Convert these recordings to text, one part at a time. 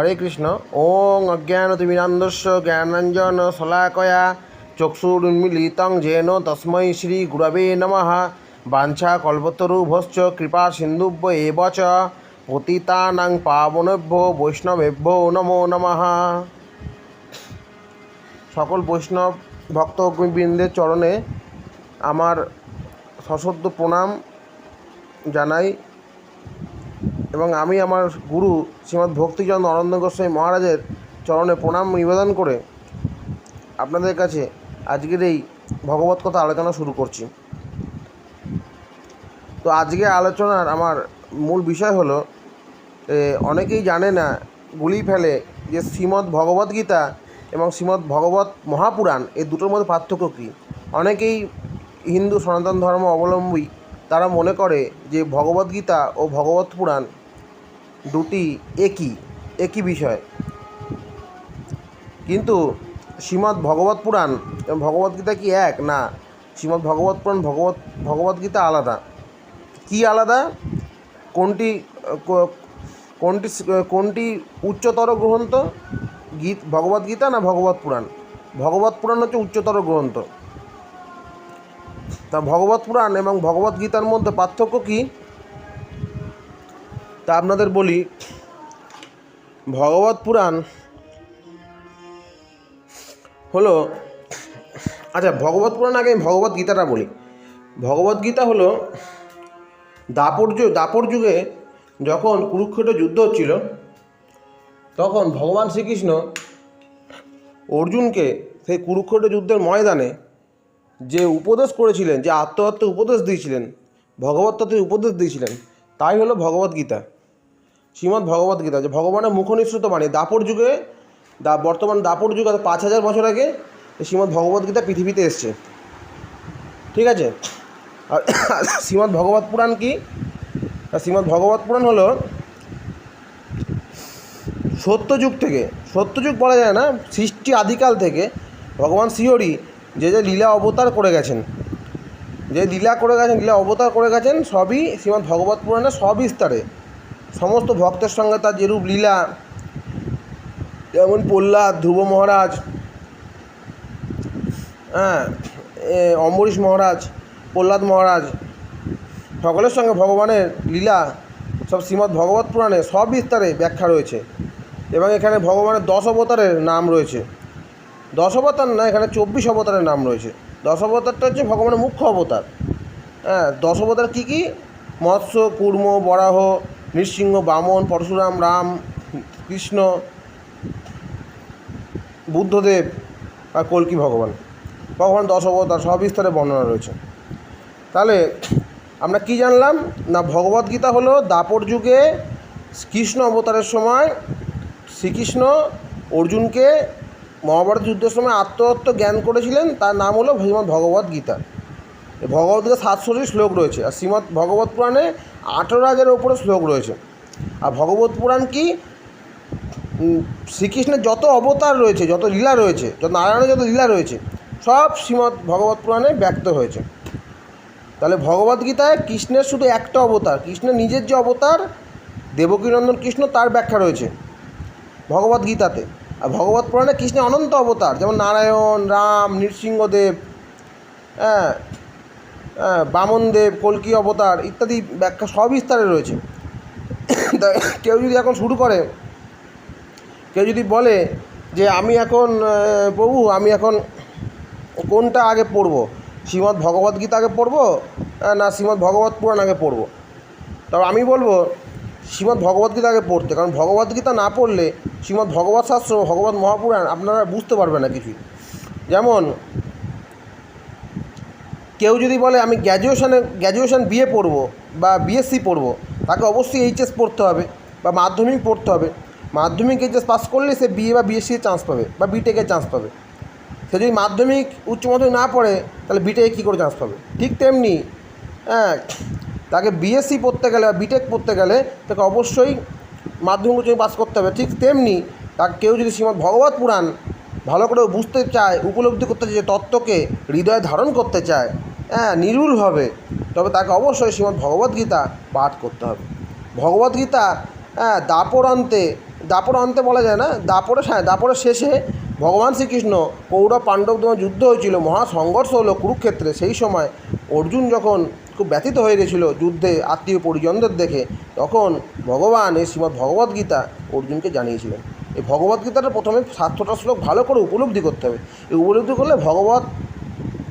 হরে কৃষ্ণ। ওং অজ্ঞানতিমিরান্ধস্য জ্ঞানাঞ্জন শলাকয়া চক্ষুরুন্মিলিতং জেন তস্मै শ্রী গুরবে নমঃ। বাঞ্ছা কল্পতরুভশ্চ কৃপা সিন্ধুভ্য এব চ পতিতানাং পাবনেভ্য বৈষ্ণবেভ্য নমো নমঃ। সকল বৈষ্ণব ভক্ত ভক্তবৃন্দের চরণে আমার সশ্রদ্ধ প্রণাম জানাই। এবং আমি আমার গুরু শ্রীমৎ ভক্তিচন্দ্র অনন্ত গোস্বামী মহারাজের চরণে প্রণাম নিবেদন করে আপনাদের কাছে আজকের এই ভগবত কথা আলোচনা শুরু করছি। তো আজকে আলোচনার আমার মূল বিষয় হলো অনেকেই জানে না, গুলি ফেলে যে শ্রীমদ্ ভগবদ্গীতা এবং শ্রীমদ্ ভগবত মহাপুরাণ এই দুটোর মধ্যে পার্থক্য কী? অনেকেই হিন্দু সনাতন ধর্ম অবলম্বী, তারা মনে করে যে ভগবদ্গীতা ও ভগবত পুরাণ দুটি একই একই বিষয়। কিন্তু শ্রীমদ্ ভগবত পুরাণ এবং ভগবদ্গীতা কি এক? না, শ্রীমদ্ ভগবত পুরাণ ভগবত ভগবদ্গীতা আলাদা। কি আলাদা? কোনটি কোনটি কোনটি উচ্চতর গ্রন্থ? গীত ভগবদ্গীতা না ভগবত পুরাণ? ভগবত পুরাণ হচ্ছে উচ্চতর গ্রন্থ। তা ভগবত পুরাণ এবং ভগবত গীতার মধ্যে পার্থক্য কী? তা আপনাদের বলি, ভগবত পুরাণ হলো আচ্ছা ভগবত পুরাণ আগে আমি ভগবত গীতাটা বলি। ভগবত গীতা হলো দাপর যুগ দাপর যুগে যখন কুরুক্ষেত্র যুদ্ধ হচ্ছিল, তখন ভগবান শ্রীকৃষ্ণ অর্জুনকে সেই কুরুক্ষেত্র যুদ্ধের ময়দানে যে উপদেশ করেছিলেন, যে আত্মহত্যা উপদেশ দিয়েছিলেন, ভগবত উপদেশ দিয়েছিলেন তাই হলো ভগবত গীতা। শ্রীমদ্ ভগবত গীতা, যে ভগবানের মুখনিসৃত বাণী। দাপর যুগে, দা বর্তমান দাপর যুগ পাঁচ হাজার বছর আগে শ্রীমদ্ ভগবত গীতা পৃথিবীতে এসছে। ঠিক আছে? আর শ্রীমদ্ ভগবত পুরাণ কি? শ্রীমদ্ ভগবত পুরাণ হলো সত্যযুগ থেকে। সত্যযুগ বলা যায় না, সৃষ্টি আদিকাল থেকে ভগবান শিহরি যে যে লীলা অবতার করে গেছেন। যে লীলা করে গেছেন, লীলা অবতার করে গেছেন, সবই শ্রীমদ্ ভগবত পুরাণে সবিস্তারে সমস্ত ভক্তের সঙ্গে তার যেরূপ লীলা, যেমন প্রহ্লাদ, ধ্রুব মহারাজ হ্যাঁ অম্বরীশ মহারাজ, প্রহ্লাদ মহারাজ, সকলের সঙ্গে ভগবানের লীলা, সব শ্রীমদ্ ভগবত পুরাণে সব বিস্তারে ব্যাখ্যা রয়েছে। এবং এখানে ভগবানের দশ অবতারের নাম রয়েছে। দশ অবতার না, এখানে চব্বিশ অবতারের নাম রয়েছে। দশ অবতারটা হচ্ছে ভগবানের মুখ্য অবতার। হ্যাঁ দশ অবতার কী কী? মৎস্য, কুর্ম, বরাহ, নৃসিংহ, বামন, পরশুরাম, রাম, কৃষ্ণ, বুদ্ধদেব আর কল্কি ভগবান। ভগবান দশ অবতার সব বিস্তারে বর্ণনা রয়েছে। তাহলে আমরা কি জানলাম? না ভগবদ্গীতা হলো দাপর যুগে কৃষ্ণ অবতারের সময় শ্রীকৃষ্ণ অর্জুনকে মহাভারত যুদ্ধের সময় আত্মহত্য জ্ঞান করেছিলেন, তার নাম হলো শ্রীমদ্ ভগবত গীতা। এই ভগবদ্গীতা সাতশোটি শ্লোক রয়েছে, আর শ্রীমদ্ ভগবত পুরাণে আঠেরো হাজারের ওপরে শ্লোক রয়েছে। আর ভগবত পুরাণ কি? শ্রীকৃষ্ণের যত অবতার রয়েছে, যত লীলা রয়েছে, যত নারায়ণের যত লীলা রয়েছে, সব শ্রীমদ্ ভগবত পুরাণে ব্যক্ত হয়েছে। তাহলে ভগবদ্গীতায় কৃষ্ণের শুধু একটা অবতার, কৃষ্ণের নিজের যে অবতার, দেবকীনন্দন কৃষ্ণ, তার ব্যাখ্যা রয়েছে ভগবদ্গীতাতে। আর ভগবত পুরাণে কৃষ্ণের অনন্ত অবতার যেমন নারায়ণ রাম নৃসিংহদেব হ্যাঁ হ্যাঁ বামনদেব কল্কি অবতার ইত্যাদি ব্যাখ্যা সবিস্তারে রয়েছে। তা কেউ যদি এখন শুরু করে কেউ যদি বলে যে আমি এখন প্রভু আমি এখন কোনটা আগে পড়ব? শ্রীমদ্ ভগবদ্গীতা আগে পড়ব আহ, না শ্রীমদ্ ভগবত পুরাণ আগে পড়ব? তবে আমি বলব শ্রীমদ্ ভগবদ্গীতা আগে পড়তে কারণ ভগবদ্গীতা না পড়লে শ্রীমদ্ ভগবত শাস্ত্র ভগবত মহাপুরাণ আপনারা বুঝতে পারবেন না কিছুই। যেমন, কেউ যদি বলে, আমি গ্র্যাজুয়েশনে গ্র্যাজুয়েশন বিএ পড়ব বা বিএসসি পড়ব, তাকে অবশ্যই এইচএস পড়তে হবে বা মাধ্যমিক পড়তে হবে। মাধ্যমিক এইচএস পাস করলে সে বিএ বা বিএসসির চান্স পাবে বা বিটেকের চান্স পাবে। সে যদি মাধ্যমিক উচ্চ মাধ্যমিক না পড়ে, তাহলে বিটেকে কী করে চান্স পাবে? ঠিক তেমনি হ্যাঁ তাকে বিএসসি পড়তে গেলে বা বিটেক পড়তে গেলে তাকে অবশ্যই মাধ্যমিক উচ্চ পাস করতে হবে, ঠিক তেমনি তাকে কেউ যদি শ্রীমদ্ ভগবত পুরাণ ভালো করে বুঝতে চায়, উপলব্ধি করতে চায় তত্ত্বকে হৃদয়ে ধারণ করতে চায় হ্যাঁ নিরুলভাবে তবে তাকে অবশ্যই শ্রীমদ্ ভগবদ্গীতা পাঠ করতে হবে। ভগবদ্গীতা হ্যাঁ দাপর অন্তে দাপর অন্তে বলা যায় না, দাপরে হ্যাঁ দাপরের শেষে ভগবান শ্রীকৃষ্ণ কৌরব পাণ্ডব যুদ্ধ হয়েছিল মহা সংঘর্ষ হলো কুরুক্ষেত্রে, সেই সময় অর্জুন যখন খুব ব্যথিত হয়ে গেছিল যুদ্ধে আত্মীয় পরিজনদের দেখে। তখন ভগবান এই শ্রীমদ্ ভগবদ্গীতা অর্জুনকে জানিয়েছিলেন। এই ভগবদ্গীতাটা প্রথমে সাতশোটা শ্লোক ভালো করে উপলব্ধি করতে হবে। এই উপলব্ধি করলে ভগবত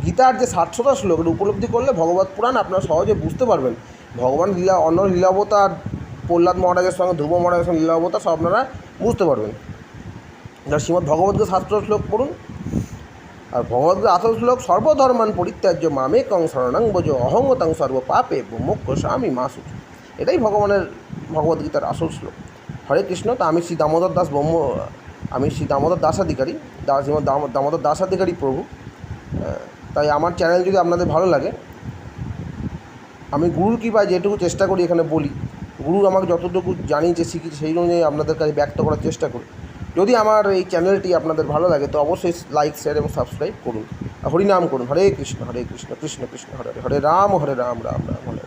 গীতার যে সাতশোটা শ্লোক, এটা উপলব্ধি করলে ভগবত পুরাণ আপনারা সহজে বুঝতে পারবেন। ভগবান লীলা, অন্য লীলাবতার, প্রহ্লাদ মহারাজের সঙ্গে, ধ্রুব মহারাজের সঙ্গে লীলাবতার সব আপনারা বুঝতে পারবেন। যার শ্রীমদ্ ভগবদ্গীতা সাতশো শ্লোক পড়ুন। আর ভগবদ্গীতা আঠেরো শ্লোক, সর্বধর্মান পরিত্যাজ্য মামে কং শরণাং বোঝ সর্ব পাপে মোক্ষ স্বামী মাসু এটাই ভগবানের, ভগবদ্গীতার আসল শ্লোক। হরে কৃষ্ণ, তা আমি শ্রী দামোদর দাস ব্রহ্ম, আমি শ্রী দামোদর দাসাধিকারী দাস দামোদর দাসাধিকারী প্রভু। তাই আমার চ্যানেল যদি আপনাদের ভালো লাগে, আমি গুরুর কৃপায় যেটুকু চেষ্টা করি এখানে বলি, গুরু আমাকে যতটুকু জানিয়েছে, শিখিয়েছে, সেই অনুযায়ী আপনাদের কাছে ব্যক্ত করার চেষ্টা করি। যদি আমার এই চ্যানেলটি আপনাদের ভালো লাগে, তো অবশ্যই লাইক শেয়ার এবং সাবস্ক্রাইব করুন। হরিনাম করুন। হরে কৃষ্ণ হরে কৃষ্ণ কৃষ্ণ কৃষ্ণ হরে হরে রাম হরে রাম রাম রাম, হরে